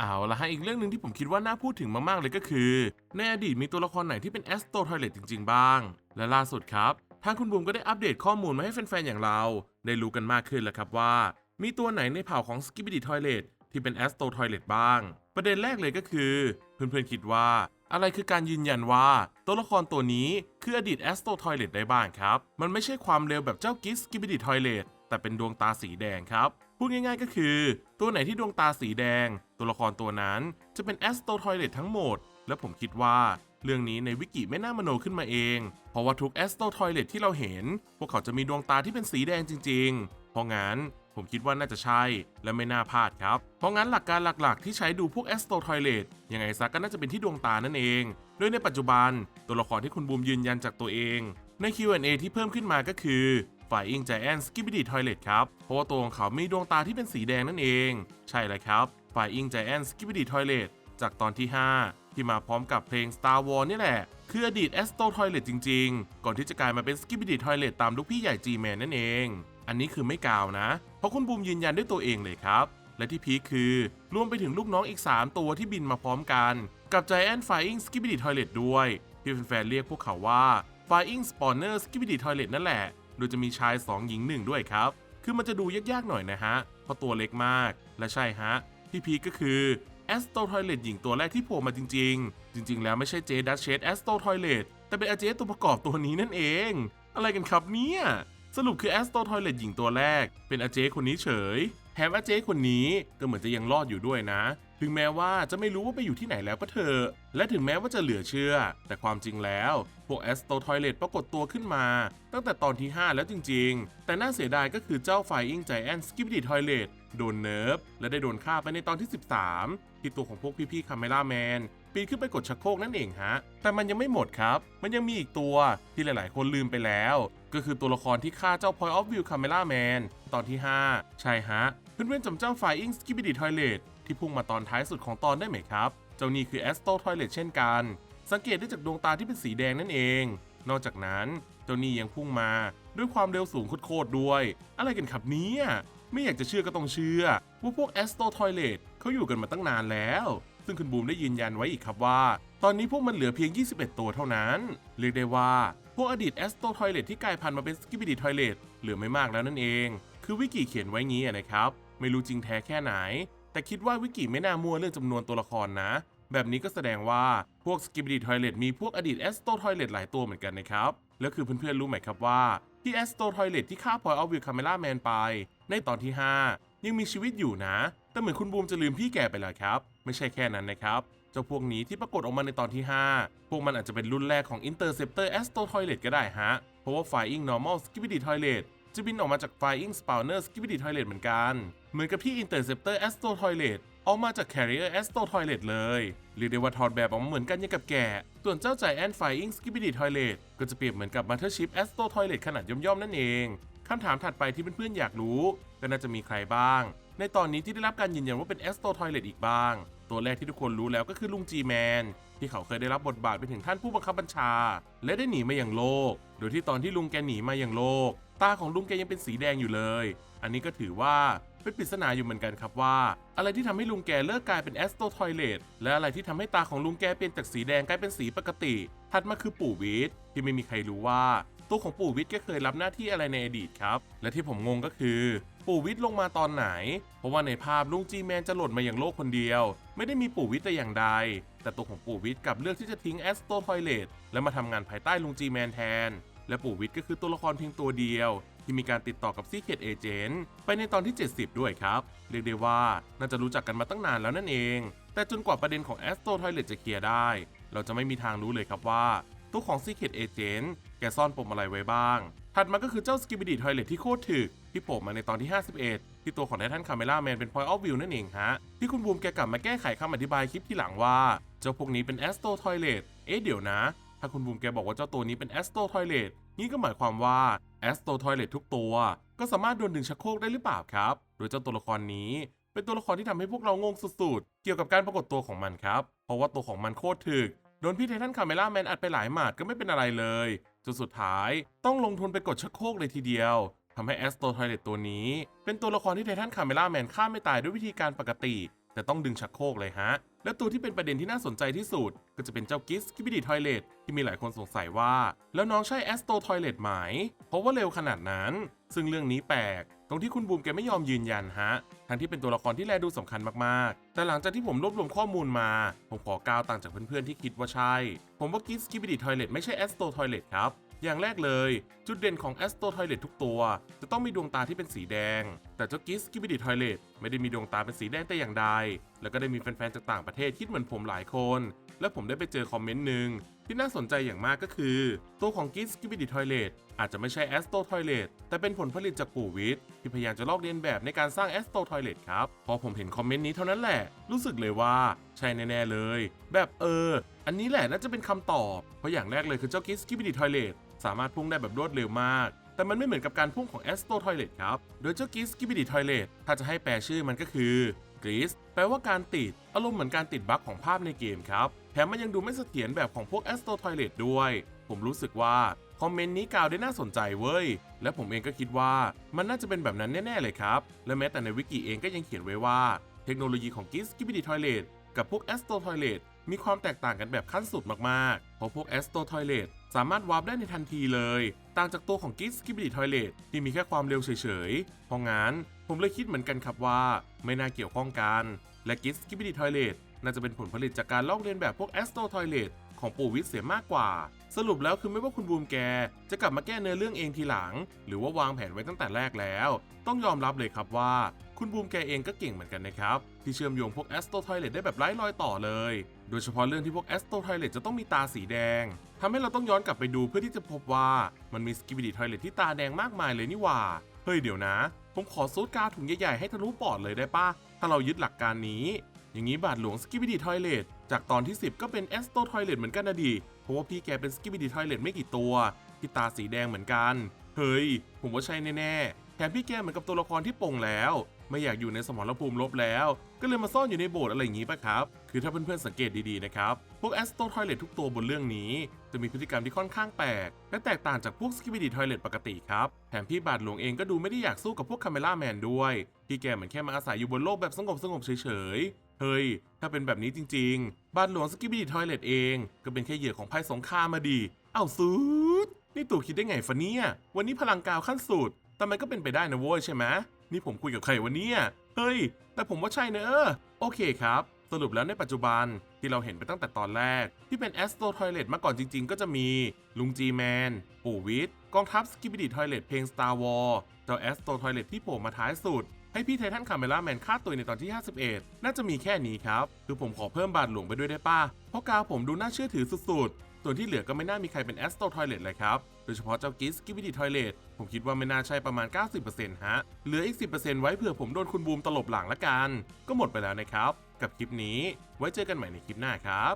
เอาละฮะอีกเรื่องหนึ่งที่ผมคิดว่าน่าพูดถึงมาก ๆ เลยก็คือ ในอดีตมีตัวละครไหนที่เป็นแอสโตทอยเลตจริง ๆ บ้าง และล่าสุดครับ ทางคุณบูมก็ได้อัปเดตข้อมูลมาให้แฟน ๆ อย่างเรา ได้รู้กันมากขึ้นแล้วครับว่า มีตัวไหนในเผ่าของ s k i p p y Toilet ที่เป็นแอสโตทอยเลตบ้าง ประเด็นแรกเลยก็คือ เพื่อน ๆ คิดว่า อะไรคือการยืนยันว่า ตัวละครตัวนี้คืออดีตแอสโตทอยเลตได้บ้างครับ มันไม่ใช่ความเร็วแบบเจ้ากิสกิบิดิทอยเลตแต่เป็นดวงตาสีแดงครับพูดง่าย ๆ ก็คือ ตัวไหนที่ดวงตาสีแดง ตัวละครตัวนั้นจะเป็นแอสโตทอยเลตทั้งหมด และผมคิดว่าเรื่องนี้ในวิกิไม่น่ามโนขึ้นมาเอง เพราะว่าทุกแอสโตทอยเลตที่เราเห็น พวกเขาจะมีดวงตาที่เป็นสีแดงจริง ๆ เพราะงั้นผมคิดว่าน่าจะใช่และไม่น่าพลาดครับ เพราะงั้นหลักการหลักๆ ที่ใช้ดูพวกแอสโตทอยเลตยังไงซะก็น่าจะเป็นที่ดวงตานั่นเอง โดยในปัจจุบันตัวละครที่คุณบูมยืนยันจากตัวเอง ใน Q&A ที่เพิ่มขึ้นมาก็คือฝ่ายอิงใจแอนสกิบิดีทอยเลตครับ เพราะว่าตัวของเขามีดวงตาที่เป็นสีแดงนั่นเอง ใช่เลยครับ ฝ่ายอิงใจแอนสกิบิดีทอยเลตจากตอนที่ 5 ที่มาพร้อมกับเพลง Star Wars นี่แหละ คืออดีตแอสโตทอยเลตจริงๆ ก่อนที่จะกลายมาเป็นสกิบิดีทอยเลตตามลูกพี่ใหญ่ G-Man นั่นเอง อันนี้คือไม่กล่าวนะ เพราะคุณบูมยืนยันด้วยตัวเองเลยครับ และที่พีคคือรวมไปถึงลูกน้องอีก 3 ตัวที่บินมาพร้อมกัน กับ Giant Flying Skibidi Toilet ด้วย ที่แฟนๆเรียกพวกเขาว่า Flying Spawner Skibidi Toilet นั่นแหละ โดยจะมีชาย 2 หญิง 1 ด้วยครับ คือมันจะดูยากๆหน่อยนะฮะ เพราะตัวเล็กมาก และใช่ฮะ ที่พีก็คือ a s t o Toilet หญิงตัวแรกที่โผล่มาจริง ๆ จริง ๆ แล้วไม่ใช่เจดัชเชส a s t o Toilet แต่เป็นอาเจตัวประกอบตัวนี้นั่นเอง อะไรกันครับเนี่ย สรุปคือแอสโตทอยเลตหญิงตัวแรก เป็นอาเจคนนี้เฉยแถมอาเจคนนี้ก็เหมือนจะยังรอดอยู่ด้วยนะ ถึงแม้ว่าจะไม่รู้ว่าไปอยู่ที่ไหนแล้วก็เถอะ และถึงแม้ว่าจะเหลือเชื่อ แต่ความจริงแล้ว พวกแอสโตทอยเลตปรากฏตัวขึ้นมา ตั้งแต่ตอนที่ 5 แล้วจริง ๆ แต่น่าเสียดายก็คือเจ้าไฟอิงใจแอนสกิปดีทอยเลตโดนเนิร์ฟและได้โดนฆ่าไปในตอนที่ 13 ที่ตัวของพวกพี่ๆคาเมล่าแมนปีนขึ้นไปกดชักโครกนั่นเองฮะ แต่มันยังไม่หมดครับ มันยังมีอีกตัวที่หลายๆ คนลืมไปแล้ว ก็คือตัวละครที่ฆ่าเจ้า Point of View Camera Man ตอนที่ 5 ใช่ฮะ เพื่อนๆจำเจ้า Flying Skibidi Toilet ที่พุ่งมาตอนท้ายสุดของตอนได้ไหมครับ เจ้านี่คือ Astro Toilet เช่นกัน สังเกตได้จากดวงตาที่เป็นสีแดงนั่นเอง นอกจากนั้น เจ้านี่ยังพุ่งมาด้วยความเร็วสูงโคตรๆด้วย อะไรกันครับเนี่ย ไม่อยากจะเชื่อก็ต้องเชื่อ ว่าพวก Astro Toilet เขาอยู่กันมาตั้งนานแล้ว ซึ่งคุณบูมได้ยืนยันไว้อีกครับว่า ตอนนี้พวกมันเหลือเพียง 21 ตัวเท่านั้น เรียกได้ว่า พวกอดีตแอสโตทอยเลตที่กลายพันธุ์มาเป็นสกิบิดีทอยเลตเหลือไม่มากแล้วนั่นเอง คือวิกิเขียนไว้งี้นะครับ ไม่รู้จริงแท้แค่ไหน แต่คิดว่าวิกิไม่น่ามั่วเรื่องจำนวนตัวละครนะ แบบนี้ก็แสดงว่าพวกสกิบดีทอยเลตมีพวกอดีตแอสโตทอยเลตหลายตัวเหมือนกันนะครับ แล้วคือเพื่อนๆรู้ไหมครับว่า ที่แอสโตทอยเลตที่ฆ่าพอยออฟวิวคาเมล่าแมนไป ในตอนที่ 5 ยังมีชีวิตอยู่นะ แต่เหมือนคุณบูมจะลืมพี่แกไปแล้วครับ ไม่ใช่แค่นั้นนะครับเจ้าพวกนี้ที่ปรากฏออกมาในตอนที่ 5 พวกมันอาจจะเป็นรุ่นแรกของ Interceptor Astro Toilet ก็ได้ฮะ เพราะว่า Flying Normal Skibidi Toilet จะบินออกมาจาก Flying Spawner Skibidi Toilet เหมือนกัน เหมือนกับที่ Interceptor Astro Toilet ออกมาจาก Carrier Astro Toilet เลย เรียกได้ว่าถอดแบบออกมาเหมือนกันยังกับแกะ ส่วนเจ้า Giant Flying Skibidi Toilet ก็จะเปรียบเหมือนกับ Mothership Astro Toilet ขนาดย่อมๆนั่นเองคำถามถัดไปที่เพื่อนๆอยากรู้ ก็น่าจะมีใครบ้าง ในตอนนี้ที่ได้รับการยืนยันว่าเป็น Astro Toilet อีกบ้าง ตัวแรกที่ทุกคนรู้แล้วก็คือลุงจีแมนที่เขาเคยได้รับบทบาทไปถึงท่านผู้บังคับบัญชา และได้หนีมาอย่างโลก โดยที่ตอนที่ลุงแกหนีมาอย่างโลก ตาของลุงแกยังเป็นสีแดงอยู่เลย อันนี้ก็ถือว่าเป็นปริศนาอยู่เหมือนกันครับว่า อะไรที่ทำให้ลุงแกเลิกกลายเป็นแอสโตทอยเลตและอะไรที่ทำให้ตาของลุงแกเปลี่ยนจากสีแดงกลายเป็นสีปกติ ถัดมาคือปู่วิทย์ที่ไม่มีใครรู้ว่าตัวของปู่วิทย์แกเคยรับหน้าที่อะไรในอดีตครับ และที่ผมงงก็คือ ปู่วิทย์ลงมาตอนไหน เพราะว่าในภาพลุงจีแมนจะหล่นมาอย่างโลกคนเดียว ไม่ได้มีปู่วิทย์แต่อย่างใด แต่ตัวของปู่วิทย์กลับเลือกที่จะทิ้งแอสโตทอยเลตและมาทำงานภายใต้ลุงจีแมนแทน และปู่วิทย์ก็คือตัวละครเพียงตัวเดียว ที่มีการติดต่อกับซีเคดเอเจนต์ไปในตอนที่ 70 ด้วยครับ เรียกได้ว่าน่าจะรู้จักกันมาตั้งนานแล้วนั่นเอง แต่จนกว่าประเด็นของแอสโตทอยเลตจะเคลียร์ได้ เราจะไม่มีทางรู้เลยครับว่า ตัวของ Secret Agent แกซ่อนปมอะไรไว้บ้าง ถัดมาก็คือเจ้า Skibidi Toilet ที่โคตรถึกที่โผล่มาในตอนที่ 51ที่ตัวของไททันคาเมล่าแมนเป็น Point of View นั่นเองฮะ ที่คุณบูมแกกลับมาแก้ไขคำอธิบายคลิปที่หลังว่า เจ้าพวกนี้เป็น Astro Toilet เอ๊ะเดี๋ยวนะ ถ้าคุณบูมแกบอกว่าเจ้าตัวนี้เป็น Astro Toilet นี่ก็หมายความว่า Astro Toilet ทุกตัว ก็สามารถโดนดึงชักโครกได้หรือเปล่าครับ โดยเจ้าตัวละครนี้ เป็นตัวละครที่ทำให้พวกเรางงสุดๆ เกี่ยวกับการปรากฏตัวของมันครับ เพราะว่าตัวของมันโคตรถึก โดนพี่ไททันคาเมล่าแมนอัดไปหลายหมาดก็ไม่เป็นอะไรเลย จนสุดท้ายต้องลงทุนไปกดชักโครกเลยทีเดียวทำให้แอสโตทอยเลตตัวนี้ เป็นตัวละครที่ไททันคาเมล่าแมนฆ่าไม่ตายด้วยวิธีการปกติ แต่ต้องดึงชักโครกเลยฮะ และตัวที่เป็นประเด็นที่น่าสนใจที่สุด ก็จะเป็นเจ้ากิสกิบิดีทอยเลตที่มีหลายคนสงสัยว่า แล้วน้องใช่แอสโตทอยเลตไหม เพราะว่าเร็วขนาดนั้น ซึ่งเรื่องนี้แปลก ตรงที่คุณบูมแกไม่ยอมยืนยันฮะ ทั้งที่เป็นตัวละครที่แลดูสำคัญมากๆ แต่หลังจากที่ผมรวบรวมข้อมูลมา ผมขอกาวต่างจากเพื่อนๆที่คิดว่าใช่ ผมว่ากิสกิบิดีทอยเลตไม่ใช่แอสโตทอยเลตครับอย่างแรกเลย จุดเด่นของแอสโตทอยเลตทุกตัว จะต้องมีดวงตาที่เป็นสีแดงแต่เจ้ากิสกิบิดีทอยเลตไม่ได้มีดวงตาเป็นสีแดงแต่อย่างใด แล้วก็ได้มีแฟนๆจากต่างประเทศคิดเหมือนผมหลายคน และผมได้ไปเจอคอมเมนต์หนึ่งที่น่าสนใจอย่างมากก็คือ ตัวของกิสกิบิดีทอยเลตอาจจะไม่ใช่แอสโตทอยเลตแต่เป็นผลผลิตจากปู่วิทย์ที่พยายามจะลอกเลียนแบบในการสร้างแอสโตทอยเลตครับ พอผมเห็นคอมเมนต์นี้เท่านั้นแหละ รู้สึกเลยว่าใช่แน่ๆเลย แบบเออ อันนี้แหละน่าจะเป็นคำตอบ เพราะอย่างแรกเลยคือเจ้ากิสกิบิดีทอยเลตสามารถพุ่งได้แบบรวดเร็วมาก แต่มันไม่เหมือนกับการพุ่งของแอสโตทอยเลตครับ โดยเจ้ากิสกิบิดีทอยเลตถ้าจะให้แปลชื่อมันก็คือกริสแปลว่าการติด อารมณ์เหมือนการติดบั๊กของภาพในเกมครับ แถมมันยังดูไม่เสถียรแบบของพวกแอสโตทอยเลตด้วย ผมรู้สึกว่าคอมเมนต์นี้กล่าวได้น่าสนใจเว้ย และผมเองก็คิดว่ามันน่าจะเป็นแบบนั้นแน่ ๆ เลยครับ และแม้แต่ในวิกิเองก็ยังเขียนไว้ว่า เทคโนโลยีของกิสกิบิดีทอยเลตกับพวกแอสโตทอยเลต มีความแตกต่างกันแบบขั้นสุดมากๆ เพราะพวกแอสโตทอยเลตสามารถวาร์ปได้ในทันทีเลย ต่างจากตัวของกิสกิบิดีทอยเลตที่มีแค่ความเร็วเฉยๆ เพราะงั้นผมเลยคิดเหมือนกันครับว่า ไม่น่าเกี่ยวข้องกัน และกิสกิบิดีทอยเลตน่าจะเป็นผลผลิตจากการลอกเลียนแบบพวกแอสโตทอยเลตของปู่วิทย์เสียมากกว่า สรุปแล้วคือไม่ว่าคุณบูมแก จะกลับมาแก้เนื้อเรื่องเองทีหลัง หรือว่าวางแผนไว้ตั้งแต่แรกแล้ว ต้องยอมรับเลยครับว่า คุณบูมแกเองก็เก่งเหมือนกันนะครับ ที่เชื่อมโยงพวกแอสโตทอยเลตได้แบบไร้รอยต่อเลย โดยเฉพาะเรื่องที่พวกแอสโตทอยเลตจะต้องมีตาสีแดงทำให้เราต้องย้อนกลับไปดูเพื่อที่จะพบว่ามันมีสกิบิดีทอยเลตที่ตาแดงมากมายเลยนี่ว่า เฮ้ยเดี๋ยวนะ ผมขอซูดกาถุงใหญ่ๆให้ทะลุปอดเลยได้ปะถ้าเรายึดหลักการนี้ อย่างนี้บาทหลวงสกิบิดีทอยเลตจากตอนที่ 10 ก็เป็นแอสโตทอยเลตเหมือนกันนะดิเพราะว่าพี่แกเป็นสกิบิดีทอยเลตไม่กี่ตัวที่ตาสีแดงเหมือนกัน เฮ้ยผมว่าใช่แน่ๆแถมพี่แกเหมือนกับตัวละครที่ปลงแล้ว ไม่อยากอยู่ในสมรภูมิลบแล้ว ก็เลยมาซ่อนอยู่ในโบสถ์อะไรอย่างนี้ปะครับ คือถ้าเพื่อนๆสังเกตดีๆนะครับ พวกแอสโตทอยเลตทุกตัวบนเรื่องนี้ จะมีพฤติกรรมที่ค่อนข้างแปลก และแตกต่างจากพวกสกิบิดีทอยเลตปกติครับ แถมพี่บาทหลวงเองก็ดูไม่ได้อยากสู้กับพวกคาเมล่าแมนด้วย พี่แกเหมือนแค่มาอาศัยอยู่บนโลกแบบสงบสงบๆเฉยๆเฮ้ย ถ้าเป็นแบบนี้จริงๆ บาทหลวงสกิบิดีทอยเลตเอง ก็เป็นแค่เหยื่อของภัยสงครามมาดี เอ้าสุด นี่ตู่คิดได้ไงฟะเนี่ย วันนี้พลังกาวขั้นสุด แต่มันก็เป็นไปได้นะโว้ยใช่ไหม นี่ผมคุยกับใครวันนี้เฮ้ย แต่ผมว่าใช่เนอะโอเคครับ สรุปแล้วในปัจจุบันที่เราเห็นไปตั้งแต่ตอนแรก ที่เป็นแอสโตทอยเลตมาก่อนจริงๆ ก็จะมี ลุงจีแมนปู่วิทย์กองทัพสกิบิดีทอยเลตเพลง Star War เจ้าแอสโตทอยเลตที่โผล่มาท้ายสุด ให้พี่ไททันคาเมล่าแมนฆ่าตัวในตอนที่ 51 น่าจะมีแค่นี้ครับ คือผมขอเพิ่มบาทหลวงไปด้วยได้ป่ะ เพราะกาวผมดูน่าเชื่อถือสุดๆ ส่วนที่เหลือก็ไม่น่ามีใครเป็นแอสโตทอยเลตเลยครับ โดยเฉพาะเจ้ากิสกิบิดีทอยเลตผมคิดว่าไม่น่าใช่ประมาณ 90%ฮะ เหลืออีก 10%ไว้เผื่อผมโดนคุณบูมตลบหลังละกัน ก็หมดไปแล้วนะครับ กับคลิปนี้ ไว้เจอกันใหม่ในคลิปหน้าครับ